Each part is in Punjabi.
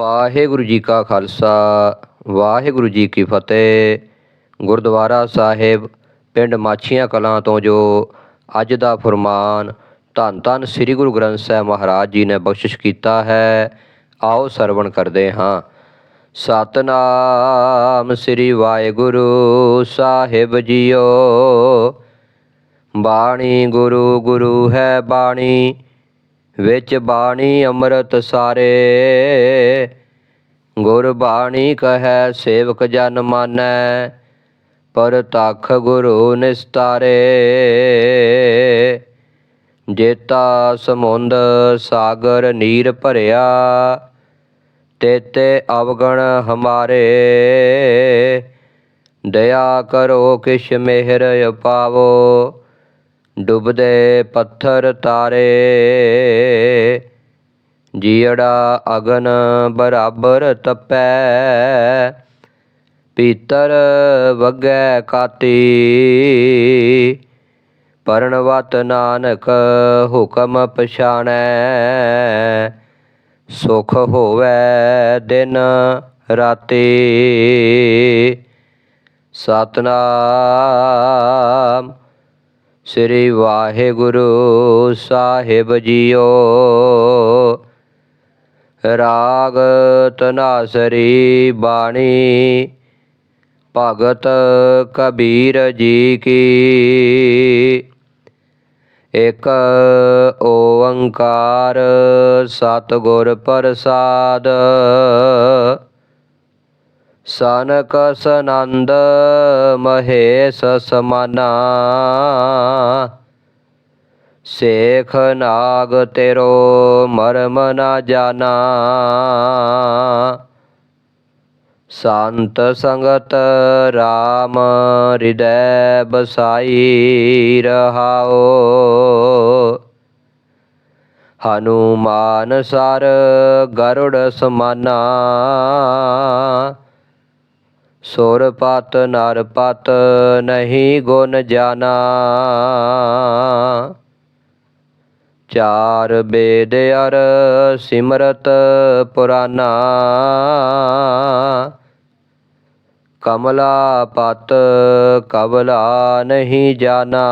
ਵਾਹਿਗੁਰੂ ਜੀ ਕਾ ਖਾਲਸਾ, ਵਾਹਿਗੁਰੂ ਜੀ ਕੀ ਫਤਿਹ। ਗੁਰਦੁਆਰਾ ਸਾਹਿਬ, ਪਿੰਡ ਮਾਛੀਆਂ ਕਲਾਂ ਤੋਂ ਜੋ ਅੱਜ ਦਾ ਫਰਮਾਨ, ਧੰਨ ਧੰਨ ਸ੍ਰੀ ਗੁਰੂ ਗ੍ਰੰਥ ਸਾਹਿਬ ਮਹਾਰਾਜ ਜੀ ਨੇ ਬਖਸ਼ਿਸ਼ ਕੀਤਾ ਹੈ, ਆਓ ਸਰਵਣ ਕਰਦੇ ਹਾਂ। ਸਤਨਾਮ ਸ੍ਰੀ ਵਾਹਿਗੁਰੂ ਸਾਹਿਬ ਜੀਓ। ਬਾਣੀ ਗੁਰੂ ਗੁਰੂ ਹੈ ਬਾਣੀ। ਵਿੱਚ ਬਾਣੀ ਅੰਮ੍ਰਿਤ ਸਾਰੇ। ਗੁਰ ਬਾਣੀ ਕਹੈ, ਸੇਵਕ ਜਨ ਮਾਨੈ, ਪਰ ਤਖ ਗੁਰੂ ਨਿਸਤਾਰੇ। ਜੇਤਾ ਸਮੁੰਦ ਸਾਗਰ ਨੀਰ ਭਰਿਆ, ਤੇਤੇ ਅਵਗਣ ਹਮਾਰੇ। ਦਇਆ ਕਰੋ ਕਿਛ ਮਿਹਰ ਉਪਾਵੋ ਡੁੱਬਦੇ ਪੱਥਰ ਤਾਰੇ। ਜੀੜਾ ਅਗਨ ਬਰਾਬਰ ਤਪੈ, ਪੀਤਰ ਵਗੈ ਕਾਤੀ। ਪਰਣਵਤ ਨਾਨਕ ਹੁਕਮ ਪਛਾਣੈ, ਸੁਖ ਹੋਵੇ ਦਿਨ ਰਾਤੀ। ਸਤਨਾਮ। ਸ੍ਰੀ ਵਾਹਿਗੁਰੂ ਸਾਹਿਬ ਜੀਓ। ਰਾਗ ਤਨਾਸਰੀ ਬਾਣੀ, ਭਗਤ ਕਬੀਰ ਜੀ ਕੀ। ਇਕ ਓੰਕਾਰ ਸਤਿਗੁਰ ਪ੍ਰਸਾਦ ਸਨਕ ਸਨੰਦ ਮਹੇਸ਼ ਸਮਾਨਾ। ਸੇਖ ਨਾਗ ਤੇਰੋ ਮਰਮ ਨਾ ਜਾਣਾ ਸੰਤ ਸੰਗਤ RAM ਹਿਰਦੈ ਬਸਾਈ ਰਹਾਓ। ਹਨੂਮਾਨ ਸਰ ਗਰੁੜ ਸਮਾਨਾ। ਸੁਰ ਪਤ ਨਰ ਪਤ ਨਹੀਂ ਗੁਣ ਜਾਣਾ। ਚਾਰ ਬੇਦ ਅਰ ਸਿਮਰਤ ਪੁਰਾਨਾ ਕਮਲਾ ਪਤ ਕਬਲਾ ਨਹੀਂ ਜਾਣਾ।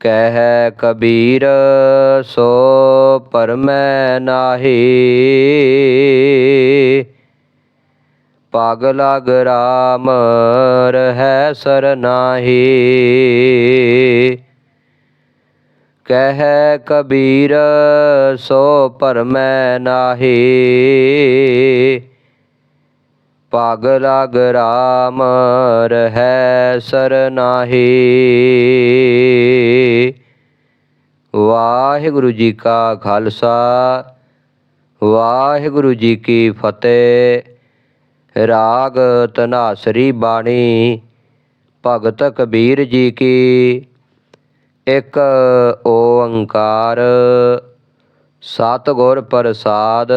ਕਹਿ ਕਬੀਰ ਸੋ ਪਰਮੈ ਨਾਹੀ। ਪਗ ਲਗ ਰਾਮ, ਰਹਿ ਸਰਨਾਹੀ ਕਹਿ ਕਬੀਰ, ਸੋ ਪਰਮੈ ਨਾਹੀ। ਪਗ ਲਗ ਰਾਮ, ਰਹਿ ਸਰਨਾਹੀ ਵਾਹਿਗੁਰੂ ਜੀ ਕਾ ਖਾਲਸਾ, ਵਾਹਿਗੁਰੂ ਜੀ ਕੀ ਫਤਿਹ। ਰਾਗ ਤਨਾਸਰੀ ਬਾਣੀ, ਭਗਤ ਕਬੀਰ ਜੀ ਕੀ। ਇੱਕ ਓੰਕਾਰ, ਸਤਿਗੁਰ ਪ੍ਰਸਾਦ,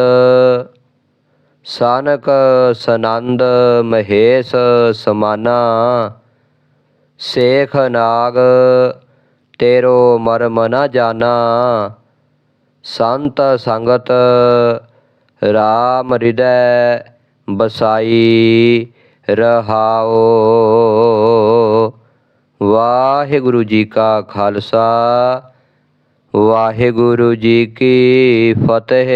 ਸਨਕ ਸਨੰਦ ਮਹੇਸ਼ ਸਮਾਨਾ, ਸੇਖ ਨਾਗ ਤੇਰੋ ਮਰਮ ਨ ਜਾਣਾ ਸੰਤ ਸੰਗਤ RAM ਹਿਰਦੈ ਬਸਾਈ ਰਹਾਓ। ਵਾਹਿਗੁਰੂ ਜੀ ਕਾ ਖਾਲਸਾ ਵਾਹਿਗੁਰੂ ਜੀ ਕੀ ਫਤਿਹ।